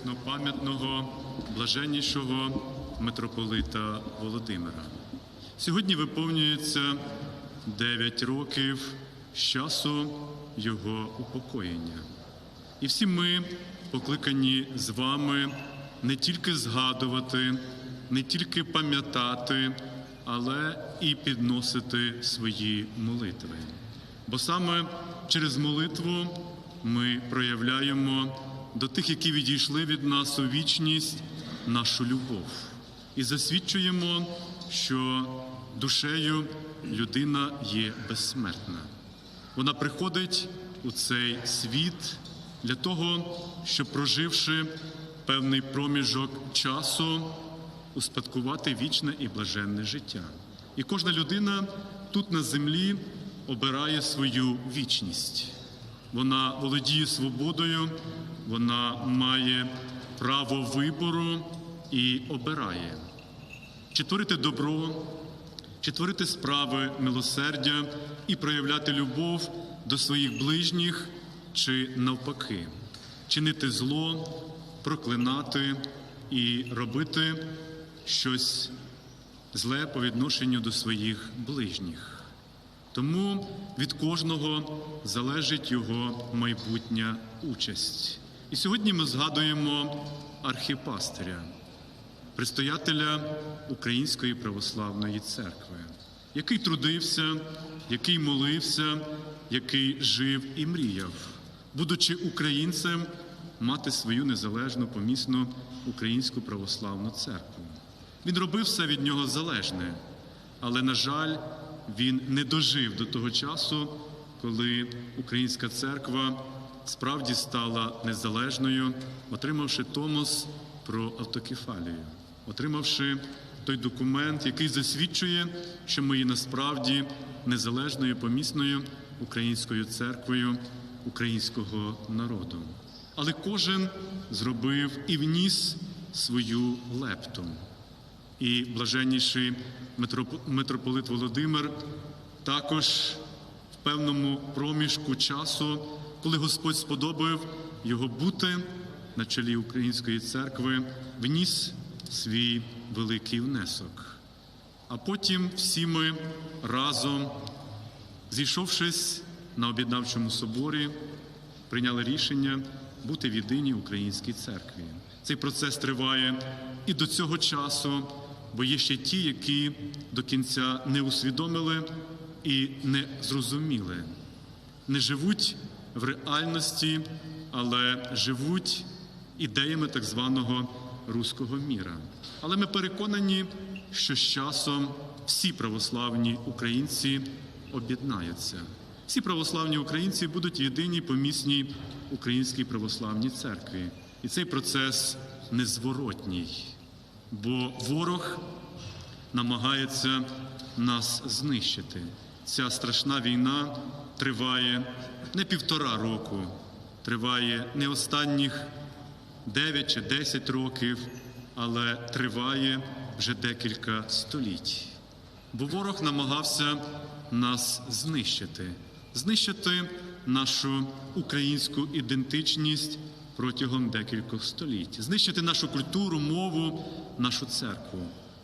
преснопам'ятного блаженнішого митрополита Володимира. Сьогодні виповнюється 9 років з часу його упокоєння. І всі ми покликані з вами не тільки згадувати, не тільки пам'ятати, але і підносити свої молитви. Бо саме через молитву ми проявляємо до тих, які відійшли від нас у вічність, нашу любов і засвідчуємо, що душею людина є безсмертна. Вона приходить у цей світ для того, щоб, проживши певний проміжок часу, успадкувати вічне і блаженне життя. І кожна людина тут на землі обирає свою вічність. Вона володіє свободою, вона має право вибору і обирає, чи творити добро, чи творити справи милосердя і проявляти любов до своїх ближніх, чи навпаки, чинити зло, проклинати і робити щось зле по відношенню до своїх ближніх. Тому від кожного залежить його майбутня участь. І сьогодні ми згадуємо архіпастиря, предстоятеля Української православної церкви, який трудився, який молився, який жив і мріяв, будучи українцем, мати свою незалежну помісну українську православну церкву. Він робив все від нього залежне, але, на жаль, він не дожив до того часу, коли українська церква справді стала незалежною, отримавши томос про автокефалію, отримавши той документ, який засвідчує, що ми є насправді незалежною помісною українською церквою українського народу. Але кожен зробив і вніс свою лепту. І блаженніший митрополит Володимир також в певному проміжку часу, коли Господь сподобав його бути на чолі Української церкви, вніс свій великий внесок. А потім всі ми разом, зійшовшись на об'єднавчому соборі, прийняли рішення бути в єдиній українській церкві. Цей процес триває і до цього часу, бо є ще ті, які до кінця не усвідомили і не зрозуміли, не живуть в реальності, але живуть ідеями так званого руського міра. Але ми переконані, що з часом всі православні українці об'єднаються. Всі православні українці будуть в єдиній помісній українській православній церкві. І цей процес незворотній, бо ворог намагається нас знищити. Ця страшна війна триває не півтора року, триває не останніх 9 чи 10 років, але триває вже декілька століть. Бо ворог намагався нас знищити, знищити нашу українську ідентичність протягом декількох століть, знищити нашу культуру, мову, нашу церкву.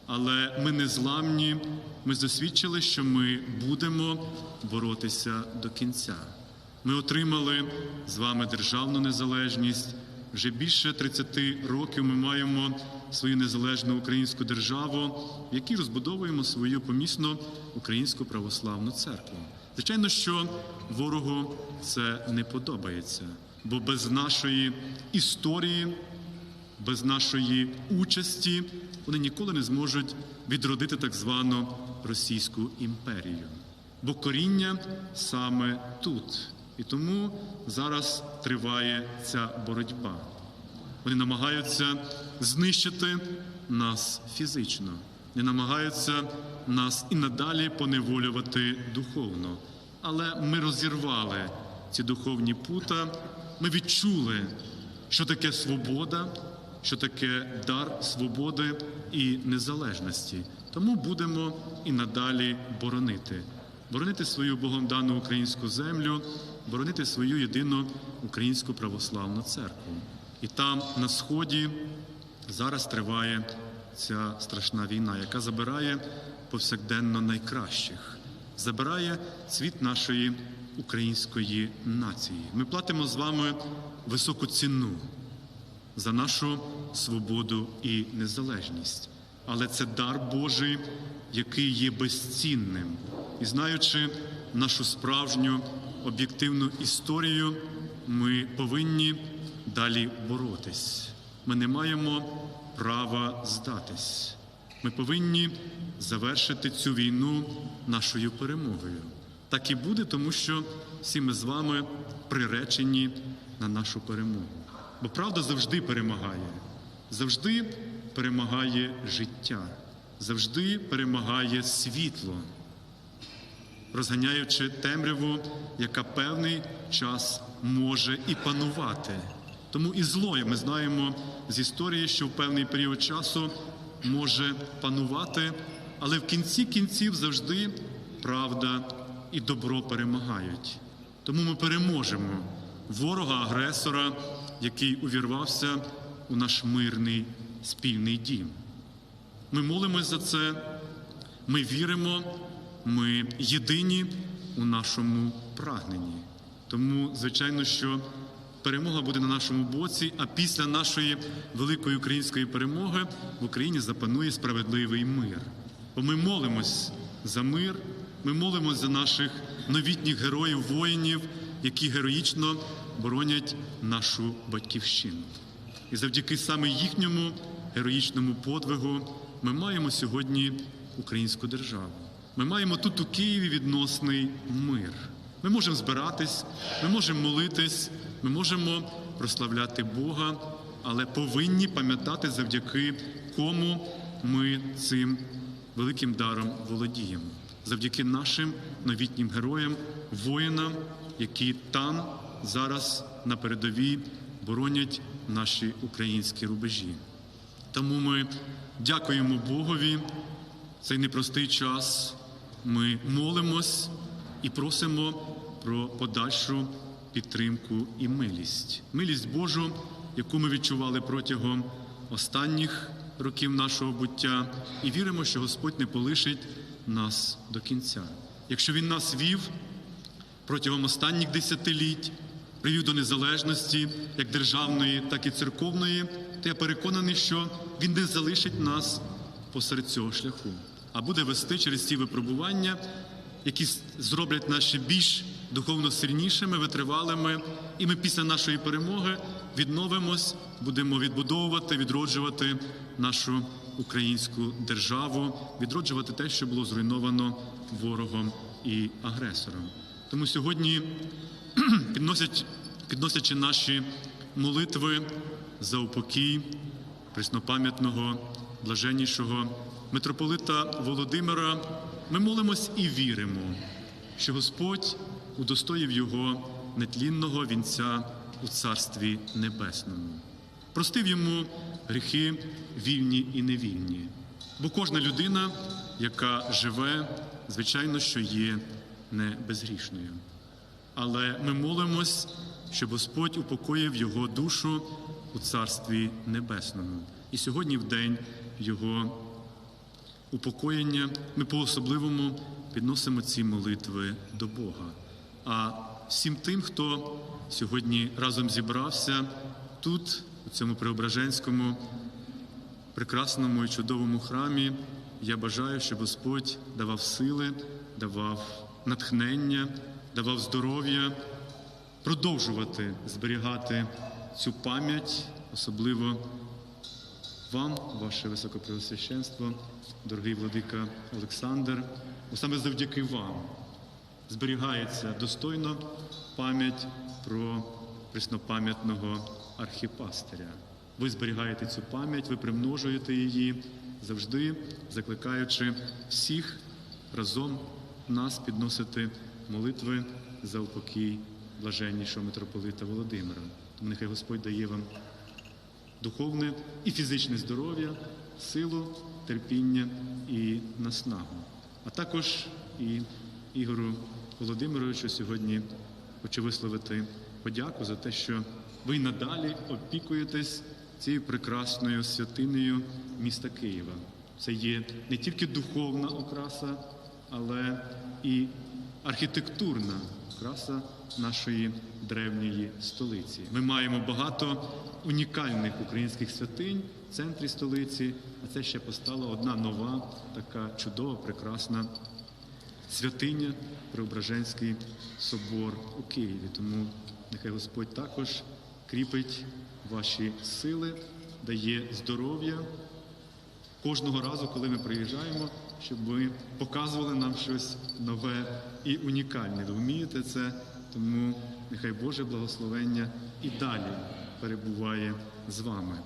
Але ми не зламні, ми засвідчили, що ми будемо боротися до кінця. Ми отримали з вами державну незалежність. Вже більше 30 років ми маємо свою незалежну українську державу, в якій розбудовуємо свою помісну українську православну церкву. Звичайно, що ворогу це не подобається, бо без нашої історії, без нашої участі вони ніколи не зможуть відродити так звану Російську імперію. Бо коріння саме тут. І тому зараз триває ця боротьба. Вони намагаються знищити нас фізично, не намагаються нас і надалі поневолювати духовно. Але ми розірвали ці духовні пута, ми відчули, що таке свобода, що таке дар свободи і незалежності. Тому будемо і надалі боронити, боронити свою Богом дану українську землю, боронити свою єдину українську православну церкву. І там, на сході, зараз триває ця страшна війна, яка забирає повсякденно найкращих, забирає цвіт нашої української нації. Ми платимо з вами високу ціну за нашу свободу і незалежність. Але це дар Божий, який є безцінним. І знаючи нашу справжню об'єктивну історію, ми повинні далі боротись. Ми не маємо права здатись. Ми повинні завершити цю війну нашою перемогою. Так і буде, тому що всі ми з вами приречені на нашу перемогу. Бо правда завжди перемагає, завжди перемагає життя, завжди перемагає світло, розганяючи темряву, яка певний час може і панувати. Тому і зло, ми знаємо з історії, що в певний період часу може панувати, але в кінці кінців завжди правда і добро перемагають. Тому ми переможемо ворога-агресора, який увірвався у наш мирний спільний дім. Ми молимось за це, ми віримо, ми єдині у нашому прагненні. Тому, звичайно, що перемога буде на нашому боці, а після нашої великої української перемоги в Україні запанує справедливий мир. Бо ми молимось за мир, ми молимось за наших новітніх героїв, воїнів, які героїчно боронять нашу батьківщину. І завдяки саме їхньому героїчному подвигу ми маємо сьогодні українську державу. Ми маємо тут у Києві відносний мир. Ми можемо збиратись, ми можемо молитись, ми можемо прославляти Бога, але повинні пам'ятати, завдяки кому ми цим великим даром володіємо, завдяки нашим новітнім героям, воїнам, які там зараз на передовій боронять наші українські рубежі. Тому ми дякуємо Богові цей непростий час. Ми молимось і просимо про подальшу підтримку і милість. Милість Божу, яку ми відчували протягом останніх років нашого буття, і віримо, що Господь не полишить нас до кінця. Якщо Він нас вів протягом останніх десятиліть, привів до незалежності як державної, так і церковної, то я переконаний, що він не залишить нас посеред цього шляху, а буде вести через ці випробування, які зроблять ще більш духовно сильнішими, витривалими, і ми після нашої перемоги відновимось, будемо відбудовувати, відроджувати нашу українську державу, відроджувати те, що було зруйновано ворогом і агресором. Тому сьогодні підносячи наші молитви за упокій преснопам'ятного, блаженнішого митрополита Володимира, ми молимось і віримо, що Господь удостоїв його нетлінного вінця у Царстві Небесному, простив йому гріхи вільні і невільні. Бо кожна людина, яка живе, звичайно, що є не безгрішною. Але ми молимось, щоб Господь упокоїв його душу у Царстві Небесному. І сьогодні, в день Його упокоєння, ми по-особливому підносимо ці молитви до Бога. А всім тим, хто сьогодні разом зібрався тут, у цьому Преображенському, прекрасному і чудовому храмі, я бажаю, щоб Господь давав сили, давав натхнення, давав здоров'я, продовжувати зберігати цю пам'ять, особливо вам, ваше високопреосвященство, дорогий владика Олександр, бо саме завдяки вам зберігається достойно пам'ять про преснопам'ятного архіпастиря. Ви зберігаєте цю пам'ять, ви примножуєте її завжди, закликаючи всіх разом нас підносити молитви за упокій блаженнішого митрополита Володимира. Нехай Господь дає вам духовне і фізичне здоров'я, силу, терпіння і наснагу. А також і Ігору Володимировичу сьогодні хочу висловити подяку за те, що ви й надалі опікуєтесь цією прекрасною святинею міста Києва. Це є не тільки духовна окраса, але і архітектурна окраса нашої древньої столиці. Ми маємо багато унікальних українських святинь в центрі столиці, а це ще постала одна нова, така чудова, прекрасна святиня Преображенський собор у Києві. Тому нехай Господь також кріпить ваші сили, дає здоров'я кожного разу, коли ми приїжджаємо, щоб ви показували нам щось нове і унікальне. Ви вмієте це, тому нехай Боже благословення і далі перебуває з вами.